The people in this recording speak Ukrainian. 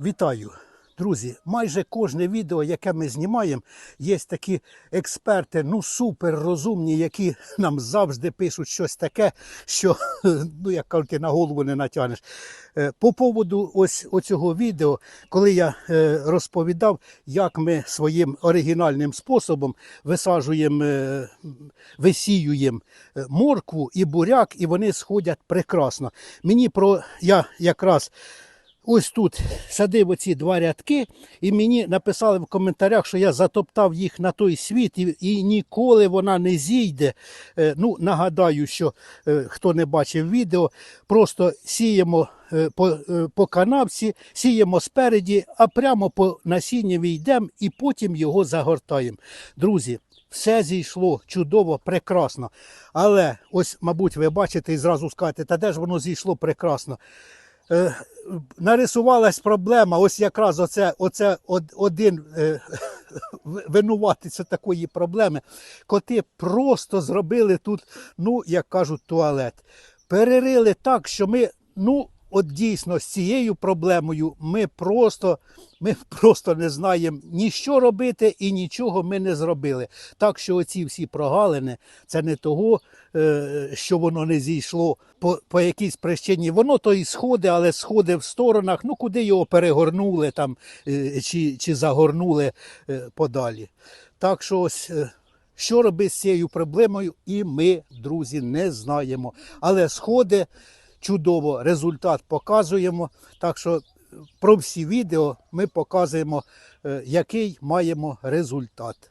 Вітаю, друзі! Майже кожне відео, яке ми знімаємо, є такі експерти, ну супер розумні, які нам завжди пишуть щось таке, що ну як кажуть, на голову не натягнеш. Е, По поводу ось оцього відео, коли я е, розповідав, як ми своїм оригінальним способом висаджуємо, е, висіюємо моркву і буряк, і вони сходять прекрасно. Мені про я якраз. Ось тут садив оці два рядки, і мені написали в коментарях, що я затоптав їх на той світ, і, і ніколи вона не зійде. Е, ну, нагадаю, що е, хто не бачив відео, просто сіємо е, по, е, по канавці, сіємо спереді, а прямо по насіннєві йдемо і потім його загортаємо. Друзі, все зійшло чудово, прекрасно. Але ось, мабуть, ви бачите і зразу скажете, та де ж воно зійшло прекрасно. Е, нарисувалась проблема, ось якраз оце, оце один е, такої проблеми. Коти просто зробили тут, ну, як кажуть, туалет. Перерили так, що ми, ну, от дійсно з цією проблемою ми просто, ми просто не знаємо ні що робити і нічого ми не зробили. Так що оці всі прогалини, це не того, е, що воно не зійшло по, по якійсь причині. Воно то і сходить, але сходить в сторонах, ну куди його перегорнули там е, чи, чи загорнули е, подалі. Так що ось. Що робити з цією проблемою, і ми, друзі, не знаємо. Але сходи чудово, результат показуємо. Так що про всі відео ми показуємо, е, який маємо результат.